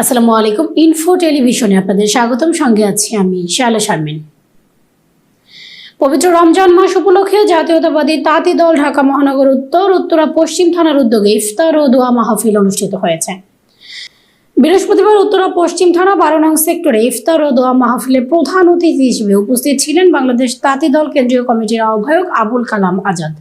আসসালামু আলাইকুম ইনফো টেলিভিশনে আপনাদের স্বাগতম। সঙ্গে আছি আমি শালা শারমিন। পবিত্র রমজান মাস উপলক্ষে জাতীয়তাবাদী তাঁতি দল ঢাকা মহানগর উত্তর, উত্তরা পশ্চিম থানার উদ্যোগে ইফতার ও দোয়া মাহফিল অনুষ্ঠিত হয়েছে। বৃহস্পতিবার উত্তরা পশ্চিম থানা বারো নং সেক্টরে ইফতার ও দোয়া মাহফিলের প্রধান অতিথি হিসেবে উপস্থিত ছিলেন বাংলাদেশ তাঁতি দল কেন্দ্রীয় কমিটির আহ্বায়ক আবুল কালাম আজাদ।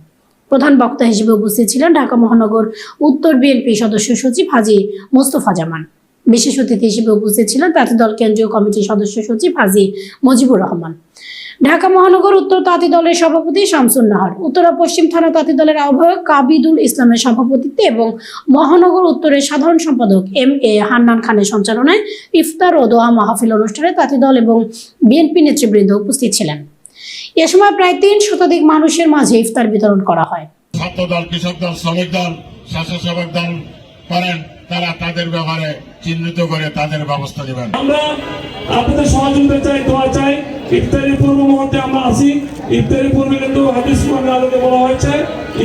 প্রধান বক্তা হিসেবে উপস্থিত ছিলেন ঢাকা মহানগর উত্তর বিএনপি সদস্য সচিব হাজি মোস্তফা জামান। বিশেষ অতিথি হিসেবে উপস্থিত ছিলেন তাঁতি দল কেন্দ্রীয় কমিটির সদস্য সচিব হাজি মুজিবুর রহমান। ঢাকা মহানগর উত্তর তাঁতি দলের সভাপতি শামসুন নাহার, উত্তরা পশ্চিম থানা তাঁতি দলের আহ্বায়ক কাবিদুল ইসলামের সভাপতিত্বে এবং মহানগর উত্তরের সাধারণ সম্পাদক এম এ হান্নান খানের সঞ্চালনায় ইফতার ও দোয়া মাহফিল অনুষ্ঠানে তাঁতি দল এবং বিএনপি নেতৃবৃন্দ উপস্থিত ছিলেন। এ সময় প্রায় তিন শতাধিক মানুষের মাঝে ইফতার বিতরণ করা হয়। ছাত্র কৃষক দল, শ্রমিক দল স্বেচ্ছাসেবক দল করেন, তারা তাদের ব্যাপারে চিহ্নিত করে তাদের ব্যবস্থা নেবেন। আমরা আপনাদের সহযোগিতা চাই, দোয়া চাই। ইফতারি পূর্ব মুহূর্তে আমরা আসি ইফতারি পূর্বে কিন্তু হাদিস আলোকে বলা হয়েছে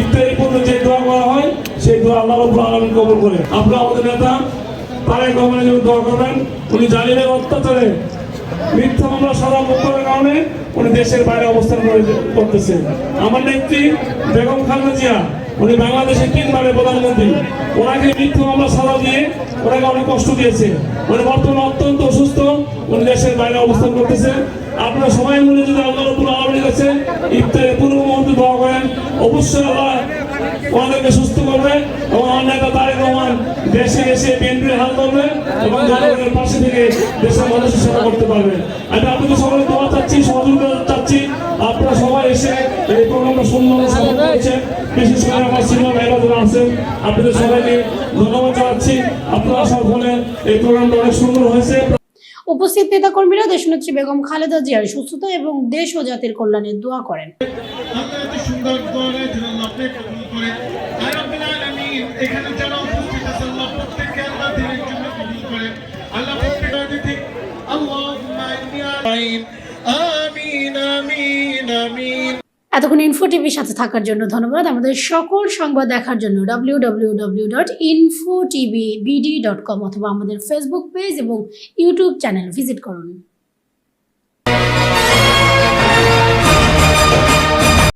ইফতারি পূর্বে যে দোয়া করা হয়, সেই দোয়া আল্লাহ রব্বুল আলমিন কবুল করে আপনারা আমাদের নেতা, তারেক রহমানের জন্য দোয়া করবেন। উনি জালিমের অত্যাচারে মিথ্যা মামলা সাদা মুক্তর কারণে উনি দেশের বাইরে অবস্থান করতেছে। আমার নেত্রী বেগম খালেদা জিয়া, উনি বাংলাদেশের তিনবারের প্রধানমন্ত্রী। ওনাকে মিথ্যা মামলা সাদা দিয়ে ওনাকে অনেক কষ্ট দিয়েছে। উনি বর্তমানে অত্যন্ত অসুস্থ, উনি দেশের বাইরে অবস্থান করতেছে। আপনারা সবাই মিলে যদি আল্লাহ রব্বুল আলমীর কাছে ইফতারে পূর্ব মুহূর্তে দোয়া করেন, অবশ্যই আল্লাহ ওনাদেরকে সুস্থ করবে আমার নেতা তারেক রহমান দেশে এসে বিএনপির হাল ধরবে এবং জনগণের পাশে থেকে দেশের মানুষের সেবা করতে পারবে। আমি আপনাদের সকলে দোয়া চাচ্ছি সহযোগিতা চাচ্ছি। আপনারা সবাই এসে এই প্রোগ্রামটা সুন্দর সফল করেছেন। বিশেষ করে আমার সিনিয়র ভাইরা যারা আছেন আপনাদের সবাইকে ধন্যবাদ জানাচ্ছি। আপনারা আসার ফলে এই প্রোগ্রামটা অনেক সুন্দর হয়েছে। উপস্থিত নেতাকর্মীরা দেশনেত্রী বেগম খালেদা জিয়ার সুস্থতা এবং দেশ ও জাতির কল্যাণে দোয়া করেন। এতক্ষণ ইনফো টিভির সাথে থাকার জন্য ধন্যবাদ। আমাদের সকল সংবাদ দেখার জন্য W W W dot info TV BD dot com অথবা আমাদের ফেসবুক পেজ এবং ইউটিউব চ্যানেল ভিজিট করুন।